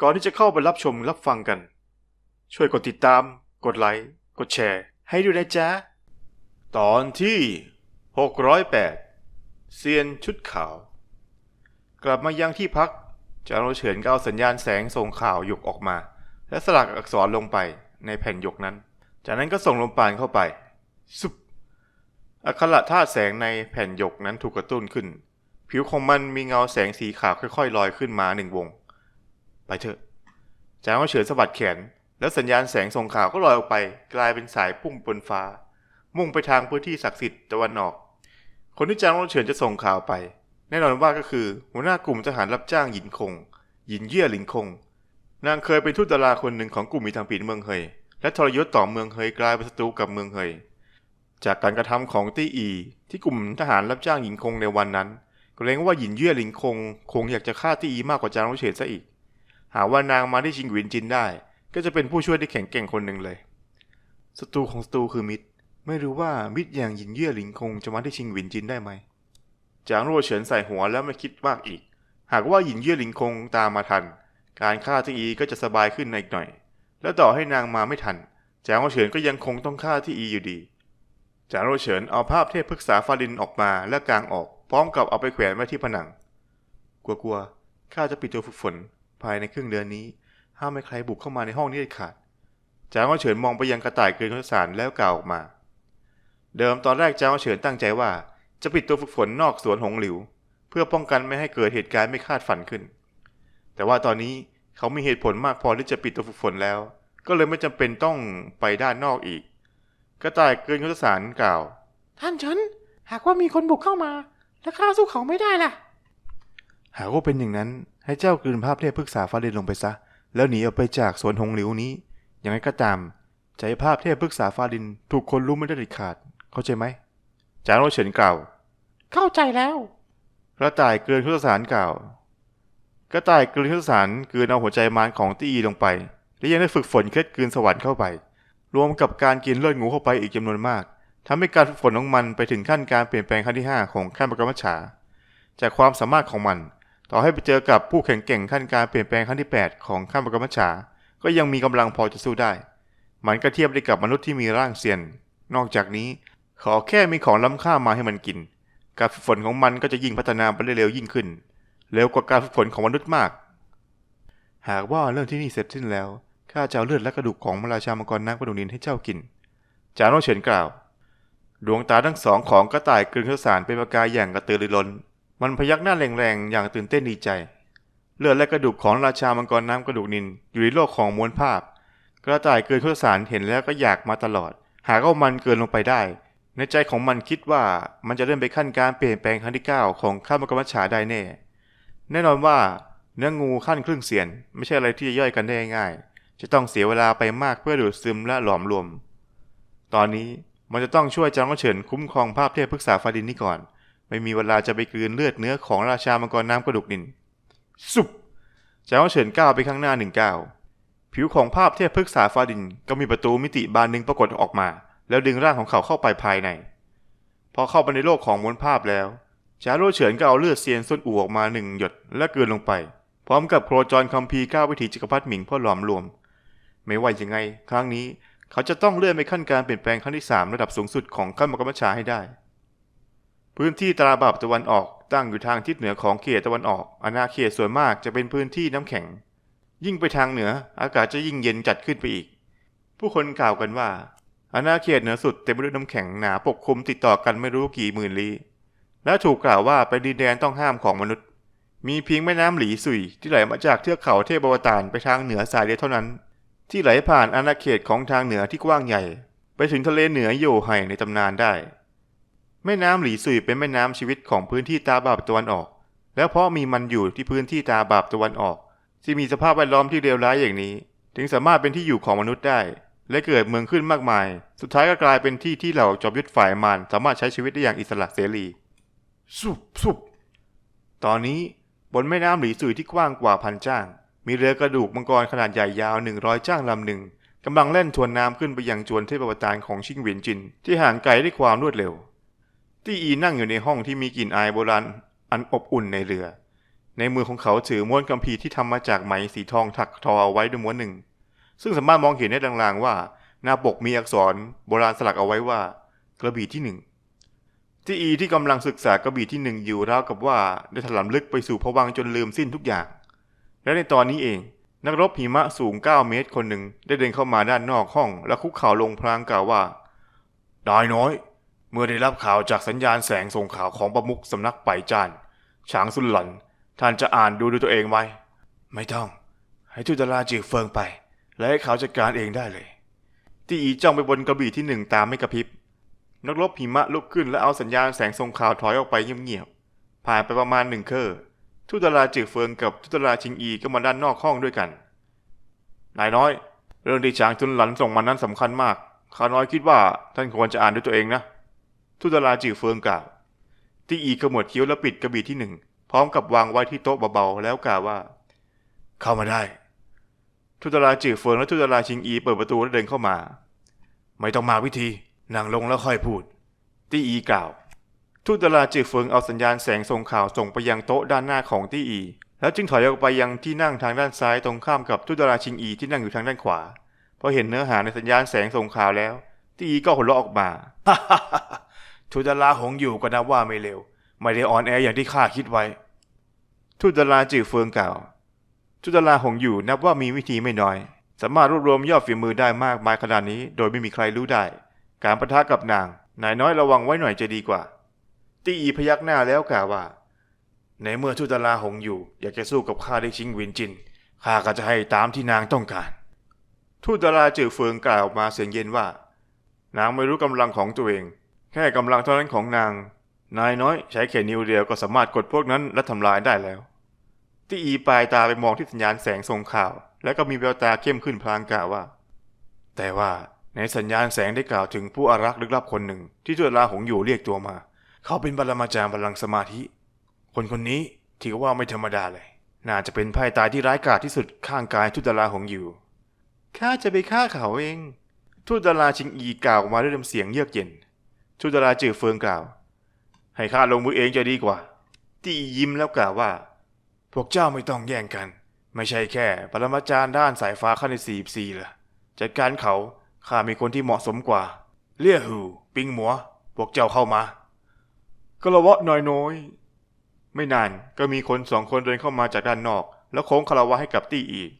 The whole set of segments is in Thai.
ก่อนที่จะเข้าไปรับชมรับฟังกัน ช่วยกดติดตาม กดไลค์ กดแชร์ ให้ด้วยนะจ๊ะ ตอนที่ 608 เซียนชุดขาว กลับมายังที่พักจารเฉินก็เอาสัญญาณแสงส่งข่าวหยกออกมา และสลักอักษรลงไปในแผ่นหยกนั้น จากนั้นก็ส่งลมปานเข้าไปสุบอักขระธาตุแสงในแผ่นหยกนั้นถูกกระตุ้นขึ้น ผิวของมันมีเงาแสงสีขาวค่อยๆลอยขึ้นมาหนึ่งวง ไปเถอะ จางก็เฉินสะบัดแขน แล้วสัญญาณแสงส่งข่าวก็ลอยออกไป กลายเป็นสายพุ่งบนฟ้า มุ่งไปทางพื้นที่ศักดิ์สิทธิ์ตะวันออก คนที่จางก็เฉินจะส่งข่าวไป แน่นอนว่าก็คือ หัวหน้ากลุ่มทหารรับจ้างหยินคง หยินเยี่ยหลิงคง นางเคยเป็นทูตดาราคนหนึ่งของกลุ่มมีทางปีนเมืองเฮย และทรยศต่อเมืองเฮยกลายเป็นศัตรูกับเมืองเฮย จากการกระทำของตี้อี ที่กลุ่มทหารรับจ้างหญิงคงในวันนั้นเกรงว่าหยินเย่ยหลิงคง คงอยากจะฆ่าตี้อีมากกว่าจางโรเฉนซะอีก หากว่านางมาที่ชิงหวินจินได้ ก็จะเป็นผู้ช่วยที่แข็งแกร่งคนหนึ่งเลยศัตรูของศัตรูคือมิตร ไม่รู้ว่ามิตรอย่างหยินเย่ยหลิงคงจะมาที่ชิงหวินจินได้ไหมจางโรเฉินใส่หัวแล้วไม่คิดมากอีก หากว่าหยินเย่ยหลิงคงตามมาทัน การฆ่าตี้อีก็จะสบายขึ้นในอีกหน่อย และต่อให้นางมาไม่ทันจางโรเฉินก็ยังคงต้องฆ่าตี้อีอยู่ดีจางโรเฉินเอาภาพเทพพฤกษาฟาดินออกมาและกางออก พร้อมกับเอาไปแขวนไว้ที่ผนัง กลัวๆข้าจะปิดตัวฝึกฝน ภายในครึ่งเดือนนี้ ห้ามไม่ใครบุกเข้ามาในห้องนี้เด็ดขาดจางโรเฉินมองไปยังกระต่ายเกินข้าสารแล้วกล่าวออกมา เดิมตอนแรกจางโรเฉินตั้งใจว่า จะปิดตัวฝึกฝนนอกสวนหงหลิว เพื่อป้องกันไม่ให้เกิดเหตุการณ์ไม่คาดฝันขึ้น แต่ว่าตอนนี้เขามีเหตุผลมากพอที่จะปิดตัวฝึกฝนแล้ว ก็เลยไม่จำเป็นต้องไปด้านนอกอีก กระต่ายเกินยุทธสารกล่าว ท่านฉันหากว่ามีคนบุกเข้ามา และข้าสู้เขาไม่ได้ล่ะ หากว่าเป็นอย่างนั้นให้เจ้ากลืนภาพเทพพฤกษาฟ้าเรนลงไปซะ แล้วหนีออกไปจากสวนหงหลิวนี้ อย่างไรก็ตามใจภาพเทพพฤกษาฟ้าดินถูกคนรู้ไม่ได้เด็ดขาด เข้าใจไหมจางโรเฉินกล่าว เข้าใจแล้วกระต่ายเกลือนยุทธสารกล่าวกระต่ายเกลือนยุทธสารกลืนเอาหัวใจมารของตีอีลงไป และยังได้ฝึกฝนเคล็ดกลืนสวรรค์เข้าไป รวมกับการกินเลือดงูเข้าไปอีกจำนวนมากทำให้การฝึกฝนของมันไปถึงขั้นการเปลี่ยนแปลงขั้นที่ 5 ของขั้นประกรรมฉาจากความสามารถของมัน ต่อให้ไปเจอกับผู้แข่งเก่งขั้นการเปลี่ยนแปลงขั้นที่ 8 ของขั้นประกรรมฉา ก็ยังมีกำลังพอจะสู้ได้ มันก็เทียบได้กับมนุษย์ที่มีร่างเซียน นอกจากนี้ขอแค่มีของล้ำค่ามาให้มันกิน การฝึกฝนของมันก็จะยิ่งพัฒนาไปเร็วยิ่งขึ้น เร็วกว่าการฝึกฝนของมนุษย์มาก หากว่าเรื่องที่นี่เสร็จสิ้นแล้ว ข้าจะเอาเลือดและกระดูกของพราชามังกรนักประดุนินให้เจ้ากิน จาโรเฉินกล่าว ดวงตาทั้งสองของกระต่ายกลืนข้าวสารเป็นประกายอย่างกระตือรือร้น มันพยักหน้าแรงๆ อย่างตื่นเต้นดีใจ เลือดและกระดูกของราชามังกรน้ำกระดูกนิน อยู่ในโลกของมวลภาพ กระต่ายเกินข้าวสารเห็นแล้วก็อยากมาตลอด หากเอามันเกินลงไปได้ ในใจของมันคิดว่ามันจะเริ่มไปขั้นการเปลี่ยนแปลงขั้นที่ 9 ของข้ามกรรมฉาได้แน่ แน่นอนว่าเนื้องูขั้นครึ่งเสียน ไม่ใช่อะไรที่จะย่อยกันได้ง่ายจะต้องเสียเวลาไปมากเพื่อดูดซึมและหลอมรวม ตอนนี้มันจะต้องช่วยจางก็เฉินคุ้มครองภาพเทพพฤกษาฟาดินนี่ก่อน ไม่มีเวลาจะไปกลืนเลือดเนื้อของราชามังกรน้ำกระดูกนิน สุบจางก็เฉินก้าวไปข้างหน้าหนึ่งก้าวผิวของภาพเทพพฤกษาฟาดินก็มีประตูมิติบานหนึ่งปรากฏออกมา แล้วดึงร่างของเขาเข้าไปภายใน พอเข้าไปในโลกของมวลภาพแล้วจาโรเฉินก็เอาเลือดเซียนส้นอูออกมาหนึ่งหยดและกลืนลงไป พร้อมกับโครจรคัมภีร์ก้าววิถีจักรพรรดิหมิงเพื่อหลอมรวม ไม่ว่ายังไง ครั้งนี้เขาจะต้องเลื่อนไปขั้นการเปลี่ยนแปลงขั้นที่ 3 ระดับสูงสุดของขั้นมกรรมชาให้ได้ พื้นที่ตราบาปตะวันออกตั้งอยู่ทางทิศเหนือของเขตตะวันออก อาณาเขตส่วนมากจะเป็นพื้นที่น้ำแข็ง ยิ่งไปทางเหนืออากาศจะยิ่งเย็นจัดขึ้นไปอีก ผู้คนกล่าวกันว่า อาณาเขตเหนือสุดเต็มไปด้วยน้ำแข็งหนาปกคลุมติดต่อกันไม่รู้กี่หมื่นลี้และถูกกล่าวว่าเป็นดินแดนต้องห้ามของมนุษย์ มีเพียงแม่น้ำหลีสุยที่ไหลมาจากเทือกเขาเทพอวตารไปทางเหนือสายเดียวเท่านั้น ที่ไหลผ่านอาณาเขตของทางเหนือที่กว้างใหญ่ ไปถึงทะเลเหนือโยไห่ในตำนานได้ แม่น้ำหลีสุยเป็นแม่น้ำชีวิตของพื้นที่ตาบาปตะวันออก แล้วเพราะมีมันอยู่ที่พื้นที่ตาบาปตะวันออก ที่มีสภาพแวดล้อมที่เลวร้ายอย่างนี้ ถึงสามารถเป็นที่อยู่ของมนุษย์ได้ และเกิดเมืองขึ้นมากมาย สุดท้ายก็กลายเป็นที่ที่เหล่าจอมยุทธฝ่ายมารสามารถใช้ชีวิตได้อย่างอิสระเสรีสุบสุบตอนนี้บนแม่น้ำหลีสุยที่กว้างกว่าพันจ้าง มีเรือกระดูกมังกรขนาดใหญ่ยาวหนึ่งร้อยจ้างลำหนึ่งกำลังเล่นทวนน้ำขึ้นไปยังจวนเทพอวตารของชิงเหวียนจิน ที่ห่างไกลด้วยความรวดเร็ว ตี้อีนั่งอยู่ในห้องที่มีกลิ่นอายโบราณอันอบอุ่นในเรือ ในมือของเขาถือม้วนคัมภีที่ทำมาจากไหมสีทองถักทอเอาไว้ด้วยม้วนหนึ่ง ซึ่งสามารถมองเห็นได้ลางๆว่า หน้าปกมีอักษรโบราณสลักเอาไว้ว่า กระบี่ที่หนึ่งที่อีที่กำลังศึกษากระบี่ที่หนึ่งอยู่ราวกับว่าได้ถลำลึกไปสู่ผวังจนลืมสิ้นทุกอย่าง และในตอนนี้เอง นักรบหิมะสูง 9 เมตรคนหนึ่งได้เดินเข้ามาด้านนอกห้อง และคุกเข่าลงพลางกล่าวว่านายน้อย เมื่อได้รับข่าวจากสัญญาณแสงส่งข่าวของประมุขสำนักไปจานฉางสุนหลัน ท่านจะอ่านดูด้วยตัวเองไหม ไม่ต้อง ให้ทุตลาจือเฟิงไป และให้เขาจัดการเองได้เลยตีอีจ้องไปบนกระบี่ที่หนึ่งตามไม่กระพริบ นักรบหิมะลุกขึ้นและเอาสัญญาณแสงส่งข่าวถอยออกไปเงียบๆ ผ่านไปประมาณหนึ่งเคอร์ทุตลาจือเฟิงกับทุตลาชิงอีก็มาด้านนอกห้องด้วยกัน นายน้อย เรื่องที่ฉางจุนหลันส่งมานั้นสำคัญมาก ข้าน้อยคิดว่าท่านควรจะอ่านด้วยตัวเองนะ ทุตลาจือเฟิงกล่าวตีอีขมวดคิ้วแล้วปิดกระบี่ที่หนึ่งพร้อมกับวางไว้ที่โต๊ะเบาๆแล้วกล่าวว่า เข้ามาได้ ทุตลาจือเฟิงและทุตลาชิงอีเปิดประตูและเดินเข้ามา ไม่ต้องมาวิธีนั่งลงแล้วค่อยพูด ตี้อีกล่าว ทุตลาจือเฟิงเอาสัญญาณแสงส่งข่าวส่งไปยังโต๊ะด้านหน้าของตี้อี แล้วจึงถอยออกไปยังที่นั่งทางด้านซ้ายตรงข้ามกับทุตลาชิงอีที่นั่งอยู่ทางด้านขวาพอเห็นเนื้อหาในสัญญาณแสงส่งข่าวแล้ว ตี้อีก็หัวเราะออกมา ทุตลาหงอยู่ก็นับว่าไม่เร็ว ไม่ได้อ่อนแออย่างที่ข้าคิดไว้ ทุตลาจือเฟิงกล่าว ทุตลาหงอยู่นับว่ามีวิธีไม่น้อย สามารถรวบรวมยอดฝีมือได้มากมายขนาดนี้ โดยไม่มีใครรู้ได้ การประทะกับนางนายน้อยระวังไว้หน่อยจะดีกว่า ตีอีพยักหน้าแล้วกล่าวว่า ในเมื่อทุตลาหงอยู่ อยากจะสู้กับข้าได้ชิงวินจินข้าก็จะให้ตามที่นางต้องการทุตลาจือเฟิงกล่าวมาเสียงเย็นว่า นางไม่รู้กำลังของตัวเอง แค่กำลังเท่านั้นของนาง นายน้อยใช้แค่นิ้วเดียวก็สามารถกดพวกนั้นและทำลายได้แล้วตีอีปลายตาไปมองที่สัญญาณแสงส่งข่าว แล้วก็มีแววตาเข้มขึ้นพลางกล่าวว่า แต่ว่าในสัญญาณแสงได้กล่าวถึงผู้อารักษ์ลึกลับคนหนึ่ง ที่จุลาหงอยู่เรียกตัวมา เขาเป็นบรมาจารย์พลังสมาธิ คนคนนี้ถือว่าไม่ธรรมดาเลย น่าจะเป็นไพ่ตายที่ร้ายกาจที่สุดข้างกายทุตลาหงอยู่ข้าจะไปฆ่าเขาเองทุตลาชิงอีกล่าวมาด้วยน้ำเสียงเยือกเย็น ทุตลาจือเฟิงกล่าว ให้ข้าลงมือเองจะดีกว่า ตียิ้มแล้วกล่าวว่า พวกเจ้าไม่ต้องแย่งกัน ไม่ใช่แค่ปรมาจารย์ด้านสายฟ้าขั้นที่สี่สี่ละจัดการเขาข้ามีคนที่เหมาะสมกว่า เลี่ยหูปิงหมัว พวกเจ้าเข้ามากระวะน้อยน้อยไม่นานก็มีคนสองคนเดินเข้ามาจากด้านนอก แล้วโค้งคารวะให้กับตี้อีก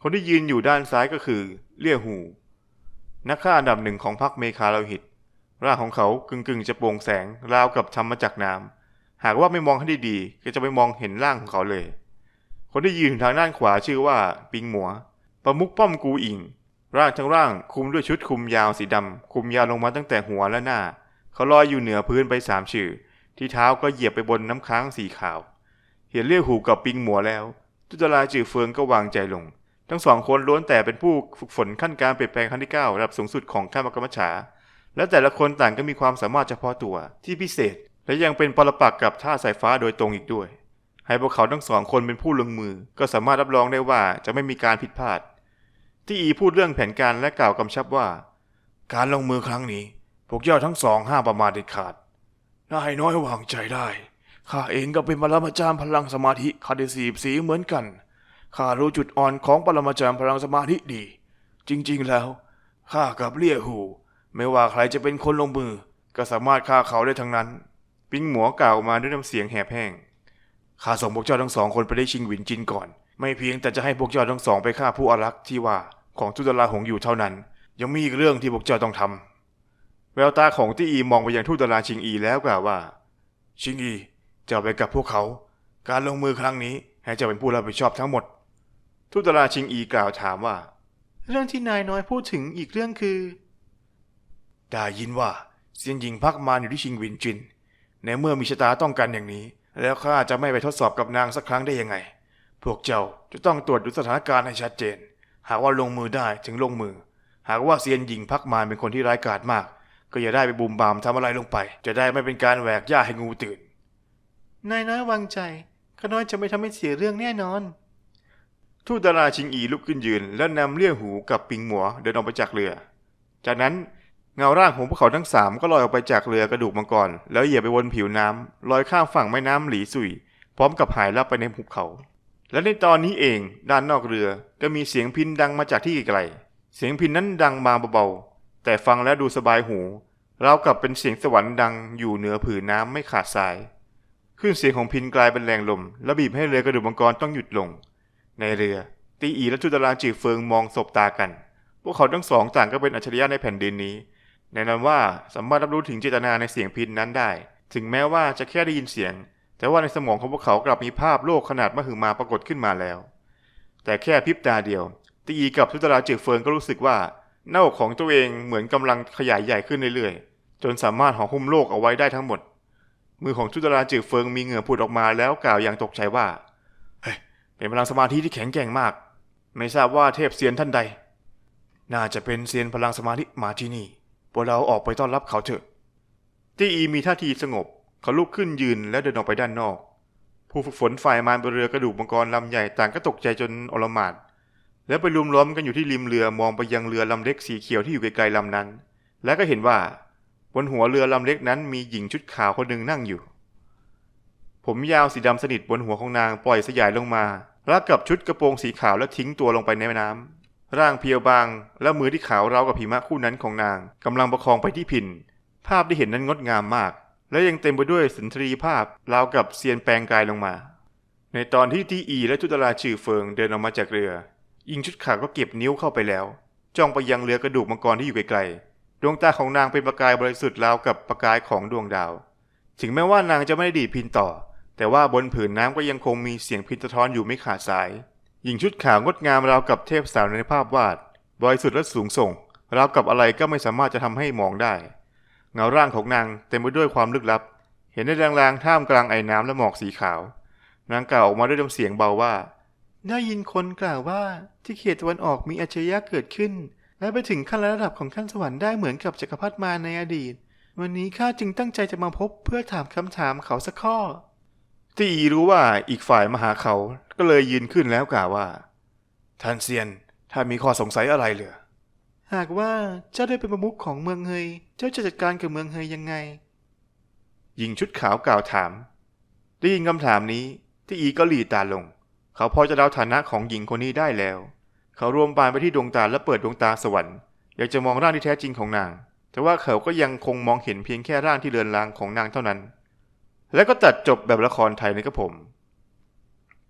คนที่ยืนอยู่ด้านซ้ายก็คือ เลี่ยหู นักฆ่าอันดับหนึ่งของพรรคเมคาโลหิต ร่างของเขากึ่งกึ่งๆจะโปร่งแสงราวกับทำมาจากน้ำหากว่าไม่มองให้ดีๆก็จะไม่มองเห็นร่างของเขาเลย คนที่ยืนทางด้านขวาชื่อว่าปิงหมัว ประมุกป้อมกูอิงร่างทั้งร่างคลุมด้วยชุดคลุมยาวสีดำคลุมยาวลงมาตั้งแต่หัวและหน้า เขาลอยอยู่เหนือพื้นไปสามชื่อที่เท้าก็เหยียบไปบนน้ำค้างสีขาว เห็นเรียกหูกับปิงหมัวแล้วตุตลาจือเฟืองก็วางใจลง ทั้งสองคนล้วนแต่เป็นผู้ฝึกฝนขั้นการเปลี่ยนแปลงขั้นที่เก้าระดับสูงสุดของข้ามกรรมฉา และแต่ละคนต่างก็มีความสามารถเฉพาะตัวที่พิเศษ และยังเป็นปรปักษ์กับท่าสายฟ้าโดยตรงอีกด้วย ให้พวกเขาทั้งสองคนเป็นผู้ลงมือ ก็สามารถรับรองได้ว่าจะไม่มีการผิดพลาด ที่อีพูดเรื่องแผนการและกล่าวกำชับว่า การลงมือครั้งนี้ พวกเจ้าทั้งสองห้ามประมาทเด็ดขาดนายน้อยวางใจได้ข้าเองก็เป็นปรมาจารย์พลังสมาธิคาเดสีสีเหมือนกันข้ารู้จุดอ่อนของปรมาจารย์พลังสมาธิดี จริง ๆ แล้วข้ากับเลี่ยหู ไม่ว่าใครจะเป็นคนลงมือ ก็สามารถฆ่าเขาได้ทั้งนั้น ปิงหมัวกล่าวมาด้วยน้ำเสียงแหบแห้งข้าส่งพวกเจ้าทั้งสองคนไปได้ชิงหวินจินก่อน ไม่เพียงแต่จะให้พวกเจ้าทั้งสองไปฆ่าผู้อารักษ์ที่ว่าของทุตลาหงอยู่เท่านั้น ยังมีอีกเรื่องที่พวกเจ้าต้องทำแววตาของตี้อีมองไปยังทุตลาชิงอีแล้วกล่าวว่า ชิงอีเจ้าไปกับพวกเขา การลงมือครั้งนี้ให้เจ้าเป็นผู้รับผิดชอบทั้งหมดทุตลาชิงอีกล่าวถามว่า เรื่องที่นายน้อยพูดถึงอีกเรื่องคือ ได้ยินว่าเซียนหญิงพักมารอยู่ที่ชิงหวินจิน ในเมื่อมีชะตาต้องการอย่างนี้ แล้วข้าจะไม่ไปทดสอบกับนางสักครั้งได้ยังไง พวกเจ้าจะต้องตรวจดูสถานการณ์ให้ชัดเจน หากว่าลงมือได้ถึงลงมือ หากว่าเซียนหญิงพักมารเป็นคนที่ร้ายกาจมาก ก็อย่าได้ไปบุมบามทำอะไรลงไป จะได้ไม่เป็นการแหวกหญ้าให้งูตื่น นายน้อยวางใจข้าน้อยจะไม่ทำให้เสียเรื่องแน่นอนทูตดาราชิงอีลุกขึ้นยืน แล้วนำเลี่ยหูกับปิงหมัวเดินออกไปจากเรือ จากนั้น เงาร่างของพวกเขาทั้งสามก็ลอยออกไปจากเรือกระดูกมังกร แล้วเหยียบไปบนผิวน้ำลอยข้ามฝั่งแม่น้ำหลีสุย พร้อมกับหายลับไปในหุบเขา และในตอนนี้เองด้านนอกเรือก็มีเสียงพินดังมาจากที่ไกล เสียงพินนั้นดังมาเบาๆ แต่ฟังแล้วดูสบายหูราวกับเป็นเสียงสวรรค์ดังอยู่เหนือผืนน้ำไม่ขาดสายขึ้นเสียงของพินกลายเป็นแรงลม และบีบให้เรือกระดูกมังกรต้องหยุดลง ในเรือตีอีและจุตราจือเฟิงมองสบตากัน พวกเขาทั้งสองต่างก็เป็นอัจฉริยะในแผ่นดินนี้ แนะนำว่าสามารถรับรู้ถึงเจตนาในเสียงพินนั้นได้ ถึงแม้ว่าจะแค่ได้ยินเสียง แต่ว่าในสมองของพวกเขากลับมีภาพโลกขนาดมหึมาปรากฏขึ้นมาแล้ว แต่แค่พริบตาเดียวตีอีกับทุตราจือเฟิงก็รู้สึกว่าหน้าอกของตัวเองเหมือนกำลังขยายใหญ่ขึ้นเรื่อยๆ จนสามารถห่อหุ้มโลกเอาไว้ได้ทั้งหมด มือของทุตราจือเฟิงมีเหงื่อผุดออกมาแล้วกล่าวอย่างตกใจว่าเฮ้ยเป็นพลังสมาธิที่แข็งแกร่งมาก ไม่ทราบว่าเทพเซียนท่านใด น่าจะเป็นเซียนพลังสมาธิมาที่นี่ พวกเราออกไปต้อนรับเขาเถอะตีอีมีท่าทีสงบ เขาลุกขึ้นยืนและเดินออกไปด้านนอก ผู้ฝึกฝนฝ่ายมารบนเรือกระดูกมังกรลำใหญ่ต่างก็ตกใจจนอลหมานแล้วไปรวมล้อมกันอยู่ที่ริมเรือมองไปยังเรือลำเล็กสีเขียวที่อยู่ไกลๆลำนั้น และก็เห็นว่า บนหัวเรือลำเล็กนั้นมีหญิงชุดขาวคนหนึ่งนั่งอยู่ ผมยาวสีดำสนิทบนหัวของนางปล่อยสยายลงมารักกับชุดกระโปรงสีขาวแล้วทิ้งตัวลงไปในแม่น้ำ ร่างเพียวบาง และมือที่ขาวราวกับหิมะคู่นั้นของนางกำลังประคองไปที่พิน ภาพที่เห็นนั้นงดงามมาก และยังเต็มไปด้วยสุนทรีภาพราวกับเซียนแปลงกายลงมา ในตอนที่ทีอีและจุตราชื่อเฟิงเดินออกมาจากเรือ ยิงชุดขาวก็เก็บนิ้วเข้าไปแล้ว จ้องไปยังเรือกระดูกมังกรที่อยู่ไกลๆดวงตาของนางเป็นประกายบริสุทธิ์ราวกับประกายของดวงดาว ถึงแม้ว่านางจะไม่ได้ดีพินต่อ แต่ว่าบนผืนน้ำก็ยังคงมีเสียงพินสะท้อนอยู่ไม่ขาดสาย หญิงชุดขาวงดงามราวกับเทพสาวในภาพวาดบริสุทธิ์และสูงส่ง ราวกับอะไรก็ไม่สามารถจะทำให้มองได้ เงาร่างของนางเต็มไปด้วยความลึกลับ เห็นได้ลางๆท่ามกลางไอ้น้ำและหมอกสีขาวนางกล่าวออกมาด้วยน้ำเสียงเบาว่า ได้ยินคนกล่าวว่าที่เขตตะวันออกมีอัจฉริยะเกิดขึ้น และไปถึงขั้นระดับของขั้นสวรรค์ได้เหมือนกับจักรพรรดิมาในอดีต วันนี้ข้าจึงตั้งใจจะมาพบเพื่อถามคำถามเขาสักข้อ ที่อีรู้ว่าอีกฝ่ายมาหาเขา ก็เลยยืนขึ้นแล้วกล่าวว่า ท่านเซียน ถ้ามีข้อสงสัยอะไรเหลือ หากว่าเจ้าได้เป็นประมุขของเมืองเฮย เจ้าจะจัดการกับเมืองเฮยยังไง หญิงชุดขาวกล่าวถาม ได้ยินคำถามนี้ ที่อีก็หลีตาลง เขาพอจะเดาฐานะของหญิงคนนี้ได้แล้ว เขารวมปานไปที่ดวงตาและเปิดดวงตาสวรรค์อยากจะมองร่างที่แท้จริงของนาง แต่ว่าเขาก็ยังคงมองเห็นเพียงแค่ร่างที่เลือนลางของนางเท่านั้น แล้วก็ตัดจบแบบละครไทยในกระผม